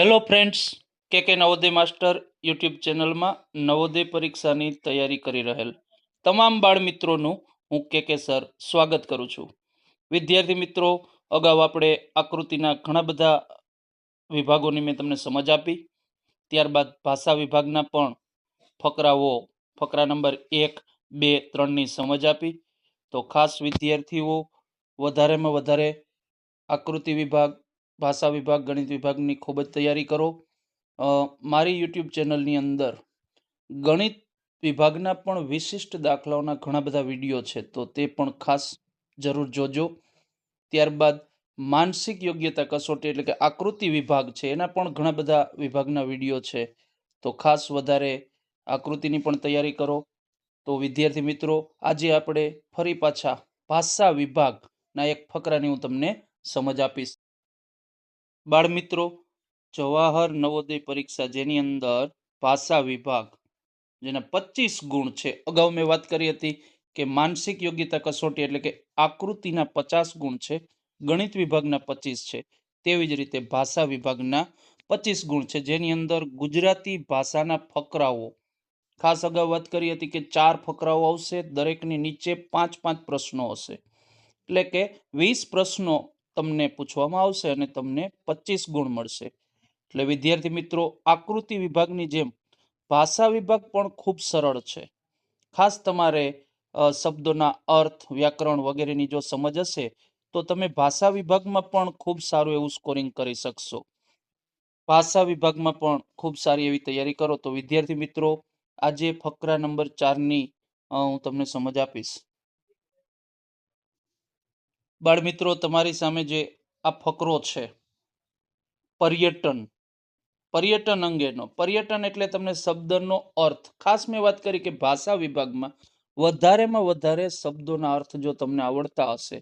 Hello friends કે કે Navodaya master YouTube ચેનલમાં નવોદય પરીક્ષાની તૈયારી કરી રહેલ તમામ બાળ મિત્રોનું હું કે કે સર સ્વાગત કરું છું. વિદ્યાર્થી મિત્રો, અગાઉ આપણે આકૃતિના ઘણા બધા વિભાગોની મેં તમને સમજ આપી. ત્યારબાદ ભાષા વિભાગના પણ ફકરાઓ, ફકરા નંબર એક, બે, ત્રણની સમજ આપી. તો ખાસ વિદ્યાર્થીઓ, વધારેમાં વધારે આકૃતિ વિભાગ ભાષા વિભાગ, ગણિત વિભાગની ખૂબ જ તૈયારી કરો. મારી યુટ્યુબ ચેનલની અંદર ગણિત વિભાગના પણ વિશિષ્ટ દાખલાઓના ઘણા બધા વીડિયો છે, તો તે પણ ખાસ જરૂર જોજો. ત્યારબાદ માનસિક યોગ્યતા કસોટી એટલે કે આકૃતિ વિભાગ છે, એના પણ ઘણા બધા વિભાગના વીડિયો છે. તો ખાસ વધારે આકૃતિની પણ તૈયારી કરો. તો વિદ્યાર્થી મિત્રો, આજે આપણે ફરી પાછા ભાષા વિભાગના એક ફકરાની હું તમને સમજ આપીશ. બાળમિત્રો જવાહર નવોદય પરીક્ષા જેની અંદર ભાષા વિભાગ, જેના પચીસ ગુણ છે. અગાઉ મેં વાત કરી હતી કે માનસિક યોગ્યતા કસોટી એટલે કે આકૃતિના પચાસ ગુણ છે, ગણિત વિભાગના પચીસ છે. તેવી જ રીતે ભાષા વિભાગના પચીસ ગુણ છે, જેની અંદર ગુજરાતી ભાષાના ફકરાઓ. ખાસ અગાઉ વાત કરી હતી કે ચાર ફકરાઓ આવશે, દરેકની નીચે પાંચ પાંચ પ્રશ્નો હશે. એટલે કે વીસ પ્રશ્નો તમને પૂછવામાં આવશે અને તમને પચીસ ગુણ મળશે. એટલે વિદ્યાર્થી મિત્રો, આકૃતિ વિભાગની જેમ ભાષા વિભાગ પણ ખૂબ સરળ છે. ખાસ તમારે શબ્દોના અર્થ, વ્યાકરણ વગેરેની જો સમજ હશે, તો તમે ભાષા વિભાગમાં પણ ખૂબ સારું એવું સ્કોરિંગ કરી શકશો. ભાષા વિભાગમાં પણ ખૂબ સારી એવી તૈયારી કરો તો વિદ્યાર્થી મિત્રો, આજે ફકરા નંબર ચારની હું તમને સમજ આપીશ. બાળમિત્રો, તમારી સામે જે આ ફકરો છે, પર્યટન પર્યટન અંગેનો, પર્યટન એટલે તમને શબ્દનો અર્થ. ખાસ મેં વાત કરી કે ભાષા વિભાગમાં વધારેમાં વધારે શબ્દોના અર્થ જો તમને આવડતા હશે,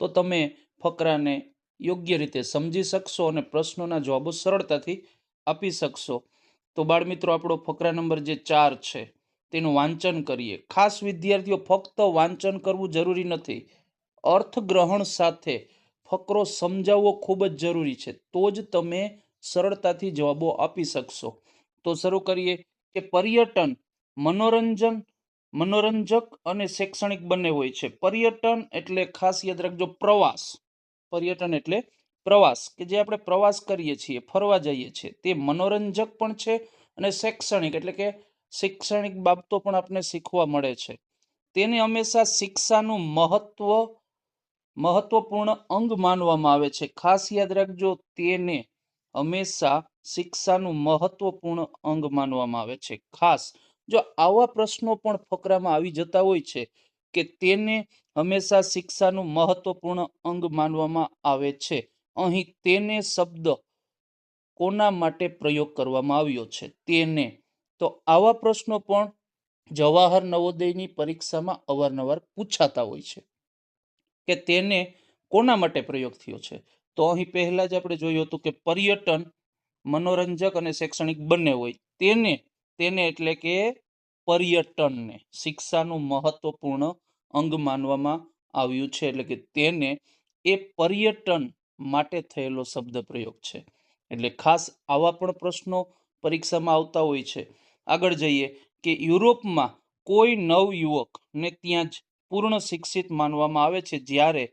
તો તમે ફકરાને યોગ્ય રીતે સમજી શકશો અને પ્રશ્નોના જવાબો સરળતાથી આપી શકશો. તો બાળમિત્રો, આપણો ફકરા નંબર જે ચાર છે, તેનું વાંચન કરીએ. ખાસ વિદ્યાર્થીઓ, ફક્ત વાંચન કરવું જરૂરી નથી. અર્થગ્રહણ સાથે ફકરો સમજાવવો ખૂબ જ જરૂરી છે. તો જ તમે સરળતાથી જવાબો આપી શકશો. તો શરૂ કરીએ કે પર્યટન મનોરંજન, મનોરંજક અને શૈક્ષણિક બંને હોય છે. પર્યટન એટલે ખાસ યાદ રાખજો પ્રવાસ. પર્યટન એટલે પ્રવાસ કે જે આપણે પ્રવાસ કરીએ છીએ, ફરવા જઈએ છીએ. તે મનોરંજક પણ છે અને શૈક્ષણિક એટલે કે શૈક્ષણિક બાબતો પણ આપણે શીખવા મળે છે. તેને હંમેશા શિક્ષાનું મહત્વ મહત્વપૂર્ણ અંગ માનવામાં આવે છે. ખાસ યાદ રાખજો, તેને હંમેશા શિક્ષાનું મહત્વપૂર્ણ અંગ માનવામાં આવે છે. ખાસ, જો આવા પ્રશ્નો પણ ફકરામાં આવી જતા હોય છે કે તેને હંમેશા શિક્ષાનું મહત્વપૂર્ણ અંગ માનવામાં આવે છે, અહીં તેને શબ્દ કોના માટે પ્રયોગ કરવામાં આવ્યો છે? તેને, તો આવા પ્રશ્નો પણ જવાહર નવોદયની પરીક્ષામાં અવારનવાર પૂછાતા હોય છે. કે તેને કોના માટે પ્રયોગ થયો છે? તો અહીં પહેલા જ આપણે જોયું હતું કે પર્યટન, મનોરંજક અને શૈક્ષણિક બંને હોય. તેને તેને એટલે કે પર્યટનને શિક્ષાનું મહત્વપૂર્ણ અંગ માનવામાં આવ્યું છે. એટલે કે તેને એ પર્યટન માટે થયેલો શબ્દ પ્રયોગ છે. એટલે ખાસ આવા પણ પ્રશ્નો પરીક્ષામાં આવતા હોય છે. આગળ જઈએ કે યુરોપમાં કોઈ નવ યુવકને ત્યાં જ પૂર્ણ શિક્ષિત માનવામાં આવે છે જ્યારે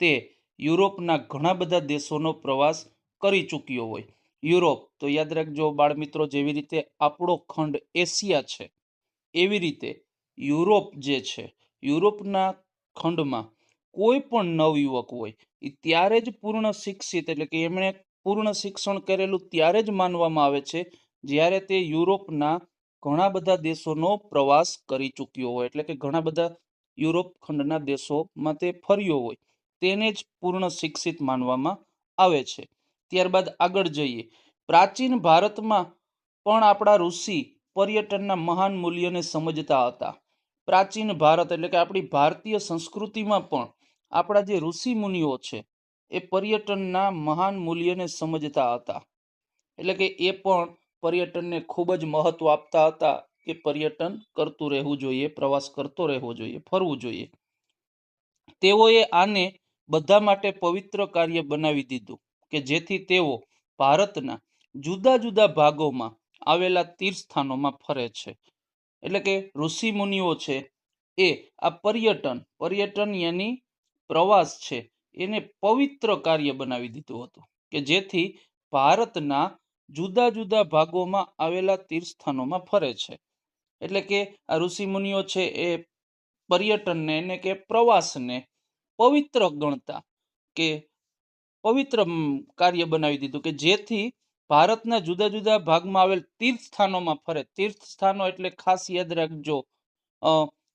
તે યુરોપના ઘણા બધા દેશોનો પ્રવાસ કરી ચૂક્યો હોય. યુરોપ, તો યાદ રાખજો બાળમિત્રો, જેવી રીતે આપણો ખંડ એશિયા છે, એવી રીતે યુરોપ જે છે, યુરોપના ખંડમાં કોઈ પણ નવયુવક હોય એ ત્યારે જ પૂર્ણ શિક્ષિત, એટલે કે એમણે પૂર્ણ શિક્ષણ કરેલું ત્યારે જ માનવામાં આવે છે, જ્યારે તે યુરોપના ઘણા બધા દેશોનો પ્રવાસ કરી ચૂક્યો હોય, એટલે કે ઘણા બધા યુરોપ ખંડના દેશોમાં તે ફર્યો હોય, તેને જ પૂર્ણ શિક્ષિત માનવામાં આવે છે. ત્યારબાદ આગળ જઈએ. પ્રાચીન ભારતમાં પણ આપણા ઋષિ પર્યટનના મહાન મૂલ્યને સમજતા હતા. પ્રાચીન ભારત એટલે કે આપણી ભારતીય સંસ્કૃતિમાં પણ આપણા જે ઋષિ મુનિઓ છે, એ પર્યટનના મહાન મૂલ્યને સમજતા હતા. એટલે કે એ પણ પર્યટનને ખૂબ જ મહત્વ આપતા હતા. કે પર્યટન કરતું રહેવું જોઈએ, પ્રવાસ કરતો રહેવો જોઈએ, ફરવું જોઈએ. તેઓએ આને બધા માટે પવિત્ર કાર્ય બનાવી દીધું કે જેથી તેઓ ભારતના જુદા જુદા ભાગોમાં આવેલા તીર્થસ્થાનોમાં ફરે છે. એટલે કે ઋષિ મુનિઓ છે, એ આ પર્યટન પર્યટન યાની પ્રવાસ છે, એને પવિત્ર કાર્ય બનાવી દીધું હતું કે જેથી ભારતના જુદા જુદા ભાગોમાં આવેલા તીર્થસ્થાનોમાં ફરે છે. એટલે કે આ ઋષિ મુનિઓ છે એ પર્યટનને એને કે પ્રવાસને પવિત્ર ગણતા કે પવિત્ર કાર્ય બનાવી દીધું કે જેથી ભારતના જુદા જુદા ભાગમાં આવેલ તીર્થ સ્થાનોમાં ફરે. તીર્થ સ્થાનો એટલે ખાસ યાદ રાખજો.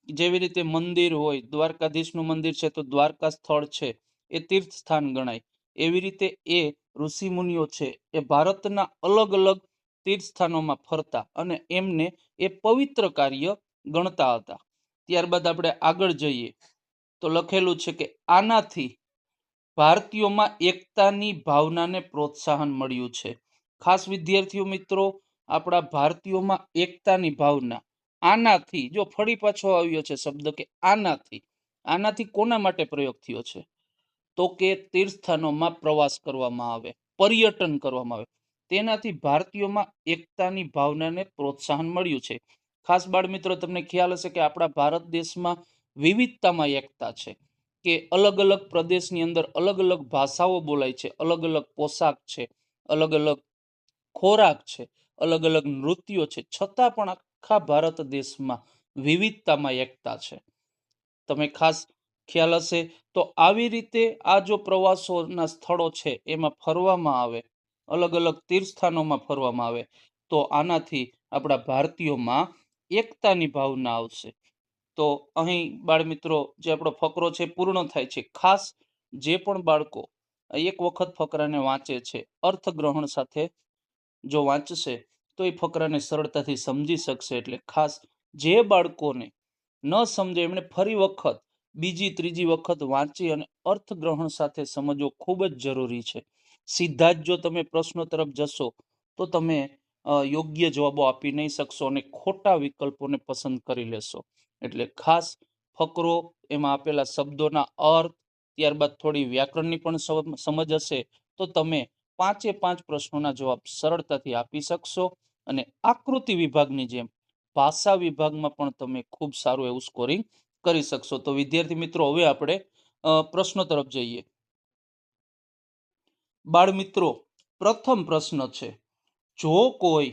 જેવી રીતે મંદિર હોય, દ્વારકાધીશનું મંદિર છે તો દ્વારકા સ્થળ છે, એ તીર્થ સ્થાન ગણાય. એવી રીતે એ ઋષિ મુનિઓ છે એ ભારતના અલગ અલગ તીર્થ સ્થાનોમાં ફરતા અને એમને એ પવિત્ર કાર્ય ગણતા હતા. ત્યારબાદ આપણે આગળ જઈએ. તો લખેલું છે કે આનાથી ભારતીયોમાં એકતાની ભાવનાને પ્રોત્સાહન મળ્યું છે. ખાસ વિદ્યાર્થીઓ મિત્રો, આપણા ભારતીયોમાં એકતાની ભાવના. આનાથી, જો ફરી પાછો આવ્યો છે શબ્દ કે આનાથી આનાથી કોના માટે પ્રયોગ થયો છે? તો કે તીર્થસ્થાનોમાં પ્રવાસ કરવામાં આવે, પર્યટન કરવામાં આવે. તેનાથી ભારતીયોમાં એકતાની ભાવનાને પ્રોત્સાહન મળ્યું છે. ખાસ બાળ મિત્રો, તમને ખ્યાલ હશે કે આપણા ભારત દેશમાં વિવિધતામાં એકતા છે કે અલગ અલગ પ્રદેશની અંદર અલગ અલગ ભાષાઓ બોલાય છે, અલગ અલગ પોશાક છે, અલગ અલગ ખોરાક છે, અલગ અલગ નૃત્યો છે. છતાં પણ આખા ભારત દેશમાં વિવિધતામાં એકતા છે. તમે ખાસ ખ્યાલ હશે તો આવી રીતે આ જો પ્રવાસોના સ્થળો છે, એમાં ફરવામાં આવે અલગ અલગ તીર્થસ્થાનોમાં ફરવામાં આવે, તો આનાથી આપણા ભારતીયોમાં એકતાની ભાવના આવશે. તો અહીં બાળમિત્રો, જે આપણો ફકરો છે પૂર્ણ થાય છે. ખાસ જે પણ બાળકો એક વખત ફકરાને વાંચે છે, અર્થગ્રહણ સાથે જો વાંચશે, તો એ ફકરાને સરળતાથી સમજી શકશે. એટલે ખાસ જે બાળકોને ન સમજે, એમણે ફરી વખત, બીજી, ત્રીજી વખત વાંચી અને અર્થગ્રહણ સાથે સમજવો ખૂબ જ જરૂરી છે. સીધા જ જો તમે પ્રશ્નો તરફ જશો, તો તમે યોગ્ય જવાબો આપી નહીં શકશો અને ખોટા વિકલ્પોને પસંદ કરી લેશો. એટલે ખાસ ફકરો એમાં આપેલા શબ્દોના અર્થ, ત્યારબાદ થોડી વ્યાકરણની પણ સમ- સમજ હશે, તો તમે પાંચે પાંચ પ્રશ્નોના જવાબ સરળતાથી આપી શકશો અને આકૃતિ વિભાગની જેમ ભાષા વિભાગમાં પણ તમે ખૂબ સારું એવું સ્કોરિંગ કરી શકશો. તો વિદ્યાર્થી મિત્રો, હવે આપણે પ્રશ્નો તરફ જઈએ. બાળ મિત્રો પ્રથમ પ્રશ્ન છે, જો કોઈ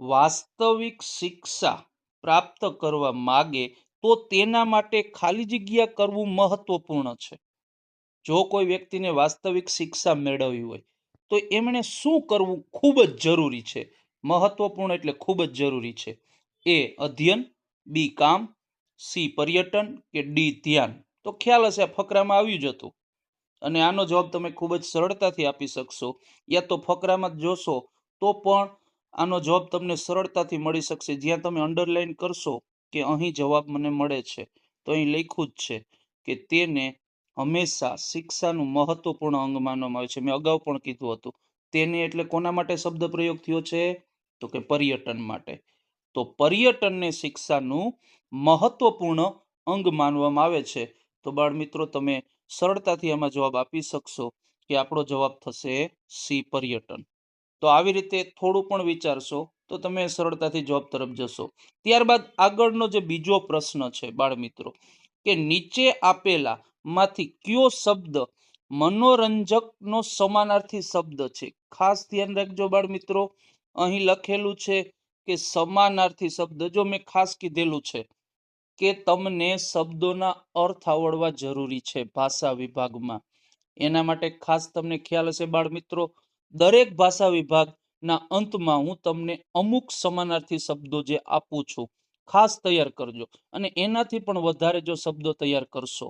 વાસ્તવિક શિક્ષા પ્રાપ્ત કરવા માગે, તો તેના માટે ખાલી જગ્યા કરવું મહત્વપૂર્ણ છે. જો કોઈ વ્યક્તિને વાસ્તવિક શિક્ષા મેળવવી હોય, તો એમણે શું કરવું ખૂબ જ જરૂરી છે. મહત્વપૂર્ણ એટલે ખૂબ જ જરૂરી છે. એ અધ્યયન, બી કામ, સી પર્યટન કે ડી ધ્યાન. તો ખ્યાલ હશે આ ફકરામાં આવ્યું જ હતું. અને આનો જવાબ તમે ખૂબ જ સરળતાથી આપી શકશો. યા તો ફકરામાં જ જોશો, તો પણ આનો જવાબ તમને સરળતાથી મળી શકશે. જ્યાં તમે અંડરલાઈન કરશો કે અહીં જવાબ મને મળે છે. તો અહીં લખ્યું જ છે કે તેને હંમેશા શિક્ષાનું મહત્વપૂર્ણ અંગ માનવામાં આવે છે. મેં અગાઉ પણ કીધું હતું. તેને એટલે કોના માટે શબ્દ પ્રયોગ થયો છે? તો કે પર્યટન માટે. તો પર્યટનને શિક્ષાનું મહત્વપૂર્ણ અંગ માનવામાં આવે છે. તો બાળ મિત્રો, તમે સરળતાથી એમાં જવાબ આપી શકશો કે આપણો જવાબ થશે સી પર્યટન. તો આવી રીતે થોડું પણ વિચારશો તો તમે સરળતાથી જવાબ તરફ જશો. ત્યારબાદ આગળનો જે બીજો પ્રશ્ન છે બાળમિત્રો, કે નીચે આપેલા માંથી કયો શબ્દ મનોરંજકનો સમાનાર્થી શબ્દ છે? ખાસ ધ્યાન રાખજો બાળમિત્રો, અહીં લખેલું છે કે સમાનાર્થી શબ્દ. જો મેં ખાસ કીધેલું છે કે તમને શબ્દોના અર્થ આવડવા જરૂરી છે ભાષા વિભાગમાં? એના માટે ખાસ તમને ખ્યાલ હશે બાળ મિત્રો દરેક ભાષા વિભાગના અંતમાં હું તમને અમુક સમાનાર્થી શબ્દો જે આપું છું, ખાસ તૈયાર કરજો. અને એનાથી પણ વધારે જો શબ્દો તૈયાર કરશો,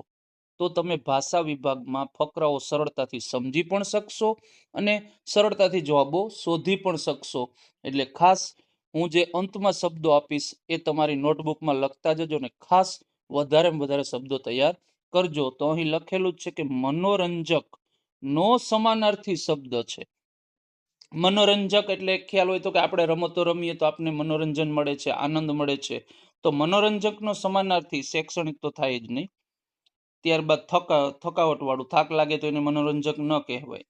તો તમે ભાષા વિભાગમાં ફકરાઓ સરળતાથી સમજી પણ શકશો અને સરળતાથી જવાબો શોધી પણ શકશો. એટલે ખાસ હું જે અંતમાં શબ્દો આપીશ એ તમારી નોટબુકમાં લખતા જજો ને ખાસ વધારેમાં વધારે શબ્દો તૈયાર કરજો. તો અહીં લખેલું છે કે મનોરંજક નો સમાનાર્થી શબ્દ છે. મનોરંજક એટલે ખ્યાલ હોય તો કે આપણે રમતો રમીએ તો આપણને મનોરંજન મળે છે, આનંદ મળે છે. તો મનોરંજકનો સમાનાર્થી શૈક્ષણિક તો થાય જ નહીં. ત્યારબાદ થકા થકાવટ વાળું થાક લાગે તો એને મનોરંજક ન કહેવાય.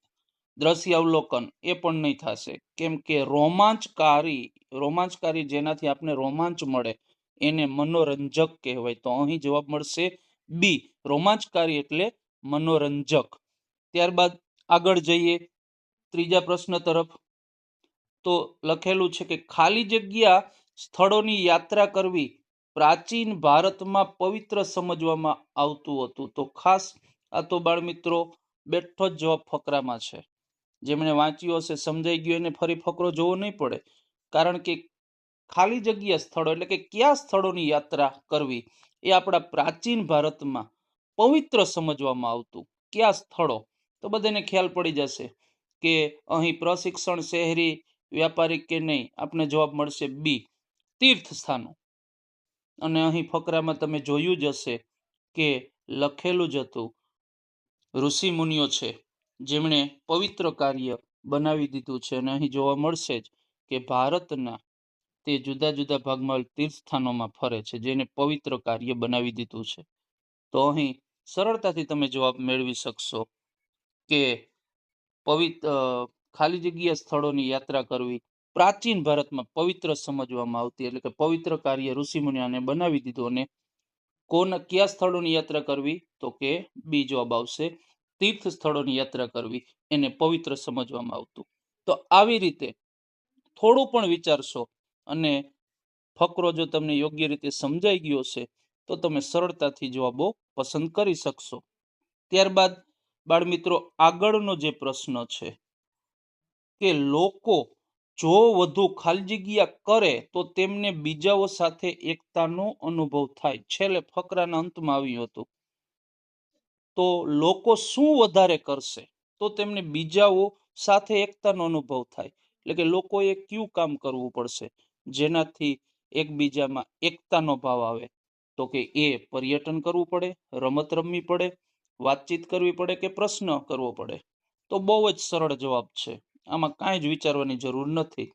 દ્રશ્યાવલોકન એ પણ નહીં થશે. કેમ કે રોમાંચકારી રોમાંચકારી જેનાથી આપને રોમાંચ મળે એને મનોરંજક કહેવાય. તો અહીં જવાબ મળશે બી રોમાંચકારી એટલે મનોરંજક. ત્યારબાદ આગળ જઈએ ત્રીજા પ્રશ્ન તરફ. તો લખેલું છે કે ખાલી જગ્યા સ્થળોની યાત્રા કરવી પ્રાચીન ભારતમાં પવિત્ર સમજવામાં આવતું હતું. તો ખાસ આ તો બાળ મિત્રો બેઠો જ જવાબ ફકરામાં છે. જેમણે વાંચ્યું હશે, સમજાઈ ગયું, એને ફરી ફકરો જોવો નહીં પડે. કારણ કે ખાલી જગ્યા સ્થળો, એટલે કે કયા સ્થળોની યાત્રા કરવી, એ આપણા પ્રાચીન ભારતમાં પવિત્ર સમજવામાં આવતું. કયા સ્થળો? તો બધાને ખ્યાલ પડી જશે કે અહીં પ્રશિક્ષણ શહેરી વ્યાપારિક કે નહીં, આપને જવાબ મળશે બી તીર્થ સ્થાનો અને અહીં ફકરામાં તમે જોયું જ હશે કે લખેલું જ હતું, ઋષિ મુનિઓ છે. જેમણે પવિત્ર કાર્ય બનાવી દીધું છે અને અહીં જોવા મળશે જ કે ભારતના તે જુદા જુદા ભાગમાં તીર્થસ્થાનોમાં ફરે છે, જેને પવિત્ર કાર્ય બનાવી દીધું છે. તો અહીં સરળતાથી તમે જવાબ મેળવી શકશો કે પવિત્ર ખાલી જગ્યા સ્થળોની યાત્રા કરવી પ્રાચીન ભારતમાં પવિત્ર સમજવામાં આવતી, એટલે કે પવિત્ર કાર્ય ઋષિમુનિયાને બનાવી દીધું અને કોના, કયા સ્થળોની યાત્રા કરવી તો કે બી જવાબ આવશે તીર્થ સ્થળોની યાત્રા કરવી એને પવિત્ર સમજવામાં આવતું. તો આવી રીતે થોડું પણ વિચારશો અને ફકરો જો તમને યોગ્ય રીતે સમજાઈ ગયો છે તો તમે સરળતાથી જવાબો પસંદ કરી શકશો. ત્યારબાદ બાળમિત્રો, આગળનો જે પ્રશ્ન છે કે લોકો જો વધુ ખાલી જગ્યા કરે, તો તેમને બીજાઓ સાથે એકતાનો અનુભવ થાય. છેલ્લે ફકરાના અંતમાં આવ્યું હતું. તો લોકો શું વધારે કરશે? તો તેમને બીજાઓ સાથે એકતાનો અનુભવ થાય. એટલે કે લોકોએ કયું કામ કરવું પડશે? જેનાથી એકબીજામાં એકતાનો ભાવ આવે. તો કે એ પર્યટન કરવું પડે, રમત રમવી પડે, વાતચીત કરવી પડે કે પ્રશ્ન કરવો પડે? તો બહુ જ સરળ જવાબ છે. આમાં કાંઈ જ વિચારવાની જરૂર નથી.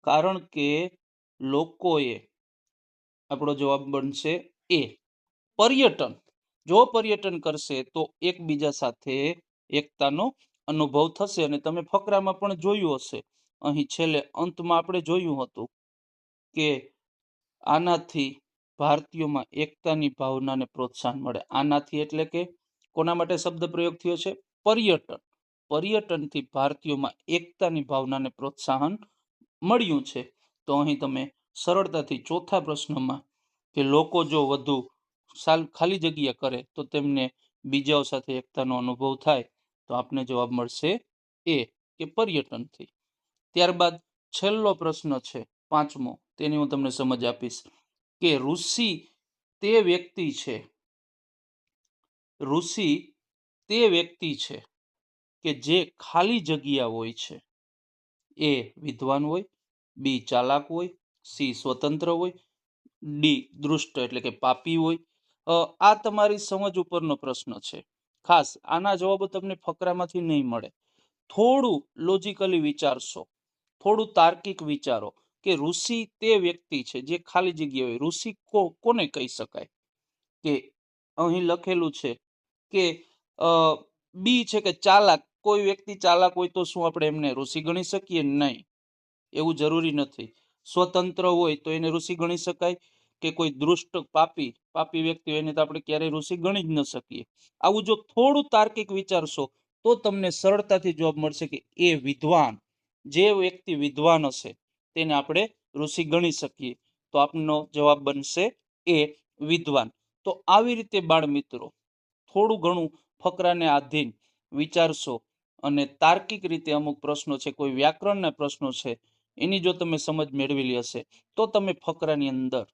કારણ કે લોકોએ આપણો જવાબ બનશે એ. પર્યટન. જો પર્યટન કરશે, તો એકબીજા સાથે એકતાનો અનુભવ થશે અને તમે ફકરામાં પણ જોયું હશે. અહીં છેલ્લે અંતમાં આપણે જોયું હતું કે આનાથી ભારતીયોમાં એકતાની ભાવનાને પ્રોત્સાહન મળે. આનાથી એટલે કે કોના માટે શબ્દ પ્રયોગ થયો છે? પર્યટન. પર્યટનથી ભારતીયોમાં એકતાની ભાવનાને પ્રોત્સાહન મળ્યું છે. તો અહીં તમે સરળતાથી ચોથા પ્રશ્નમાં કે લોકો જો વધુ ખાલી જગ્યા કરે તો તેમને બીજાઓ સાથે એકતાનો અનુભવ થાય, તો આપને જવાબ મળશે એ કે પર્યટનથી ત્યારબાદ છેલ્લો પ્રશ્ન છે, પાંચમો, તેની હું તમને સમજ આપીશ કે ઋષિ તે વ્યક્તિ છે, ઋષિ તે વ્યક્તિ છે કે જે ખાલી જગ્યા હોય છે. એ વિદ્વાન હોય, બી ચાલાક હોય, સી સ્વતંત્ર હોય, ડી દૃષ્ટ એટલે કે પાપી હોય આ તમારી સમજ ઉપરનો પ્રશ્ન છે. ખાસ આના જવાબો તમને ફકરામાંથી નહીં મળે. થોડું લોજિકલી વિચારશો. થોડું તાર્કિક વિચારો કે ઋષિ તે વ્યક્તિ છે જે ખાલી જગ્યા હોય. ઋષિ કોને કહી શકાય? કે અહીં લખેલું છે કે બી છે કે ચાલાક. કોઈ વ્યક્તિ ચાલાક હોય તો શું આપણે એમને ઋષિ ગણી શકીએ? નહીં. એવું જરૂરી નથી. સ્વતંત્ર હોય તો એને ઋષિ ગણી શકાય. કે કોઈ દૃષ્ટ પાપી પાપી વ્યક્તિ હોય એને તો આપણે ક્યારેય ઋષિ ગણી જ ન શકીએ. આવું જો થોડું તાર્કિક વિચારશો, તો તમને સરળતાથી જવાબ મળશે કે એ વિદ્વાન, જે વ્યક્તિ વિદ્વાન હશે, તેને આપણે ઋષિ ગણી શકીએ. તો આપનો જવાબ બનશે એ વિદ્વાન. તો આવી રીતે બાળ મિત્રો, થોડું ઘણું ફકરાને આધીન વિચારશો અને તાર્કિક રીતે અમુક પ્રશ્નો છે, કોઈ વ્યાકરણના પ્રશ્નો છે, એની જો તમે સમજ મેળવેલી હશે, તો તમે ફકરાની અંદર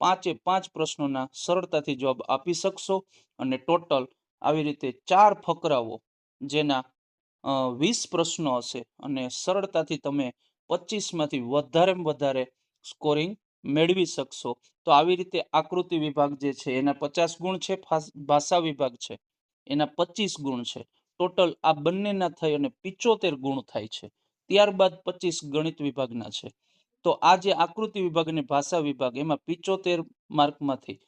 પાંચે પાંચ પ્રશ્નોના સરળતાથી જવાબ આપી શકશો અને ટોટલ આવી રીતે ચાર ફકરાઓ જેના વીસ પ્રશ્નો હશે અને સરળતાથી તમે પચીસમાંથી વધારેમાં વધારે સ્કોરિંગ મેળવી શકશો. તો આવી રીતે આકૃતિ વિભાગ જે છે, એના પચાસ ગુણ છે ભાષા વિભાગ છે, એના પચીસ ગુણ છે. ટોટલ આ બંનેના થઈ અને પિચોતેર ગુણ થાય છે. ત્યારબાદ પચીસ ગણિત વિભાગના છે. તો આ જે આકૃતિ વિભાગ અને ભાષા વિભાગ, એમાં પિચોતેર માર્કમાંથી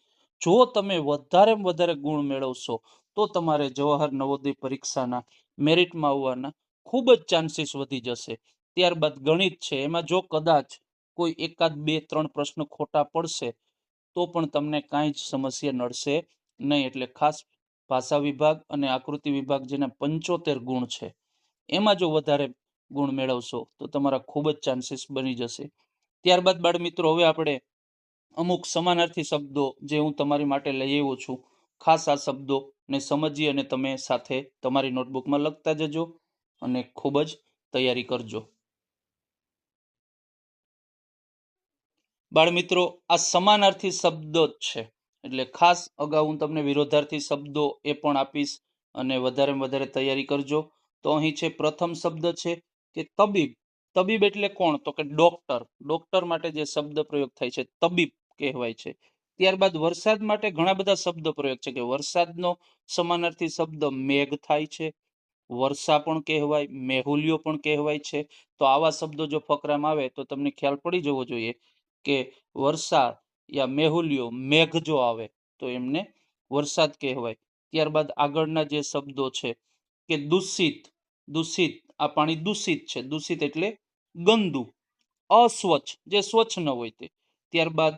જો તમે વધારેમાં વધારે ગુણ મેળવશો, તો તમારે જવાહર નવોદય પરીક્ષાના મેરિટમાં આવવાના ખૂબ જ ચાન્સીસ વધી જશે. ત્યારબાદ ગણિત છે, એમાં જો કદાચ કોઈ એકાદ બે, ત્રણ પ્રશ્ન ખોટા પડશે, તો પણ તમને કાંઈ જ સમસ્યા નડશે નહીં. એટલે ખાસ ભાષા વિભાગ અને આકૃતિ વિભાગ જેના પંચોતેર ગુણ છે, એમાં જો વધારે ગુણ મેળવશો, તો તમારા ખૂબ જ ચાન્સીસ બની જશે. ત્યારબાદ બાળ મિત્રો હવે આપણે અમુક સમાનાર્થી શબ્દો જે હું તમારી માટે લઈ આવ્યો છું, ખાસ આ શબ્દો ને સમજી અને તમે સાથે તમારી નોટબુકમાં લખતા જજો અને ખૂબ જ તૈયારી કરજો. બાળમિત્રો, આ સમાનાર્થી શબ્દો જ છે. એટલે ખાસ અગાઉ હું તમને વિરોધાર્થી શબ્દો એ પણ આપીશ અને વધારે વધારે તૈયારી કરજો. તો અહીં છે પ્રથમ શબ્દ છે કે તબીબ. તબીબ એટલે કોણ? તો કે ડોક્ટર ડોક્ટર માટે જે શબ્દ પ્રયોગ થાય છે, તબીબ કહેવાય છે. ત્યારબાદ વરસાદ માટે ઘણા બધા શબ્દ પ્રયોગ છે કે વરસાદનો સમાનાર્થી શબ્દ મેઘ થાય છે. વર્ષા પણ કહેવાય, મેહુલિયો પણ કહેવાય છે. તો આવા શબ્દો જો ફકરામાં આવે તો તમને ખ્યાલ પડી જવો જોઈએ કે વરસાદ યા મેહુલિયો મેઘ જો આવે તો એમને વરસાદ કહેવાય. ત્યારબાદ આગળના જે શબ્દો છે કે દૂષિત દૂષિત આ પાણી દૂષિત છે. દૂષિત એટલે ગંદુ, અસ્વચ્છ, જે સ્વચ્છ ન હોય તે. ત્યારબાદ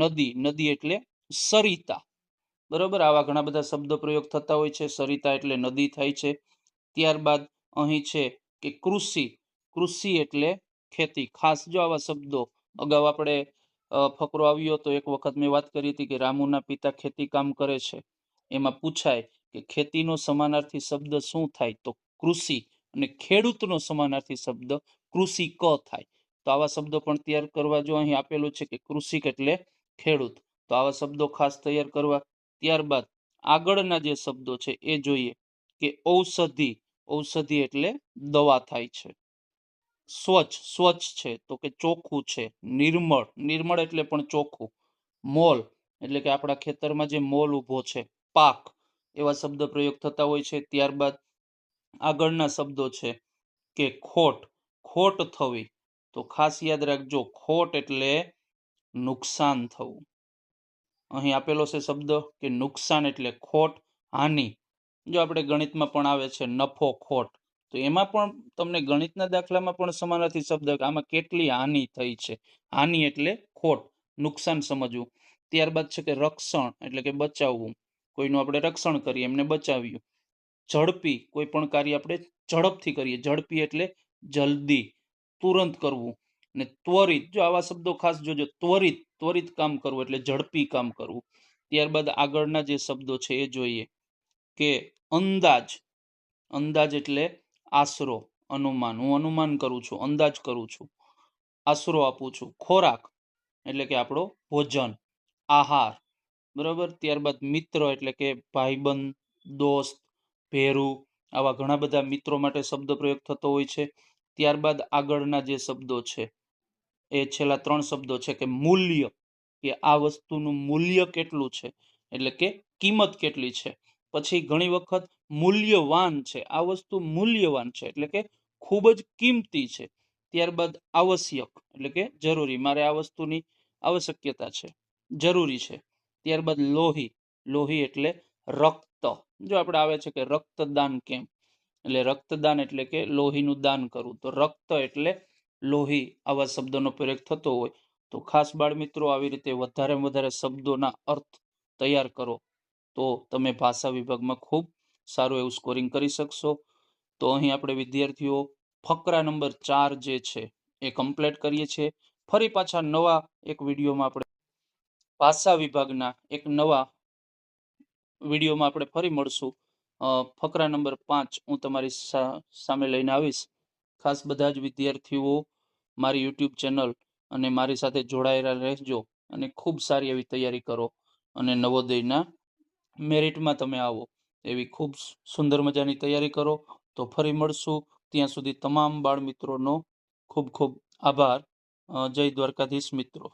નદી નદી એટલે સરિતા. બરોબર? આવા ઘણા બધા શબ્દ પ્રયોગ થતા હોય છે. સરિતા એટલે નદી થાય છે. ત્યારબાદ અહીં છે કે કૃષિ. કૃષિ એટલે ખેતી. ખાસ જો આવા શબ્દો અગાઉ આપણે ફકરો આવ્યો તો એક વખત મેં વાત કરી હતી કે રામુના પિતા ખેતી કામ કરે છે. એમાં પૂછાય કે ખેતીનો સમાનાર્થી શબ્દ શું થાય? તો કૃષિ. અને ખેડૂતનો સમાનાર્થી શબ્દ કૃષિ ક થાય. તો આવા શબ્દો પણ તૈયાર કરવા જો અહીં આપેલું છે કે કૃષિક એટલે ખેડૂત. તો આવા શબ્દો ખાસ તૈયાર કરવા ત્યારબાદ આગળના જે શબ્દો છે એ જોઈએ કે ઔષધિ. ઔષધિ એટલે દવા થાય છે. સ્વચ્છ સ્વચ્છ છે તો કે ચોખ્ખું છે. નિર્મળ નિર્મળ એટલે પણ ચોખ્ખું. મોલ એટલે કે આપણા ખેતરમાં જે મોલ ઊભો છે, પાક. એવા શબ્દ પ્રયોગ થતા હોય છે. ત્યારબાદ આગળના શબ્દો છે કે ખોટ ખોટ થવી. તો ખાસ યાદ રાખજો, ખોટ એટલે નુકસાન થવું. અહીં આપેલો છે શબ્દ કે નુકસાન એટલે ખોટ, હાનિ. જો આપણે ગણિતમાં પણ આવે છે નફો, ખોટ, તો એમાં પણ તમને ગણિતના દાખલામાં પણ સમાનાર્થી શબ્દ. આમાં કેટલી હાનિ થઈ છે? હાનિ એટલે ખોટ, નુકસાન સમજવું. ત્યારબાદ છે કે રક્ષણ, એટલે કે બચાવવું. કોઈનું આપણે રક્ષણ કરીએ, એમને બચાવ્યું ઝડપી, કોઈ પણ કાર્ય આપણે ઝડપથી કરીએ. ઝડપી એટલે જલ્દી, તુરંત કરવું. ને ત્વરિત, જો આવા શબ્દો ખાસ જોજો, ત્વરિત ત્વરિત કામ કરવું એટલે ઝડપી કામ કરવું. ત્યારબાદ આગળના જે શબ્દો છે એ જોઈએ કે અંદાજ. અંદાજ એટલે આશરો, અનુમાન. હું અનુમાન કરું છું, અંદાજ કરું છું. આશરો આપું છું. ખોરાક એટલે કે આપણો ભોજન. આહાર. બરાબર? ત્યારબાદ મિત્ર એટલે કે ભાઈબંધ, દોસ્ત ભેરું આવા ઘણા બધા મિત્રો માટે શબ્દ પ્રયોગ થતો હોય છે. ત્યારબાદ આગળના જે શબ્દો છે, એ છેલ્લા ત્રણ શબ્દો છે કે મૂલ્ય, કે આ વસ્તુનું મૂલ્ય કેટલું છે? એટલે કે કિંમત કેટલી છે? પછી ઘણી વખત મૂલ્યવાન છે. આ વસ્તુ મૂલ્યવાન છે એટલે કે ખૂબ જ કિંમતી છે. ત્યારબાદ આવશ્યક એટલે કે જરૂરી. મારે આ વસ્તુની આવશ્યકતા છે. જરૂરી છે. ત્યારબાદ લોહી. લોહી એટલે રક્ત. જો આપણે આવે છે કે રક્તદાન કેમ? એટલે રક્તદાન એટલે કે લોહીનું દાન કરવું. તો રક્ત એટલે લોહી આવા શબ્દોનો પ્રયોગ થતો હોય. તો ખાસ બાળ મિત્રો, આવી રીતે વધારે વધારે શબ્દોના અર્થ તૈયાર કરો. તો તમે ભાષા વિભાગમાં ખૂબ સારું એવું સ્કોરિંગ કરી શકશો. તો અહીં આપણે વિદ્યાર્થીઓ, ફકરા નંબર ચાર જે છે એ કમ્પ્લીટ કરીએ છીએ. ફરી પાછા નવા એક વિડીયોમાં આપણે ભાષા વિભાગના એક નવા વિડીયોમાં આપણે ફરી મળશું. ફકરા નંબર પાંચ હું તમારી સામે લઈને આવીશ. ખાસ બધા જ વિદ્યાર્થીઓ મારી યુટ્યુબ ચેનલ અને મારી સાથે જોડાયેલા રહેજો અને ખૂબ સારી એવી તૈયારી કરો અને નવોદયના મેરિટમાં તમે આવો. એવી ખૂબ સુંદર મજાની તૈયારી કરો. તો ફરી મળશું. ત્યાં સુધી તમામ બાળ મિત્રોનો ખૂબ ખૂબ આભાર. જય દ્વારકાધીશ મિત્રો.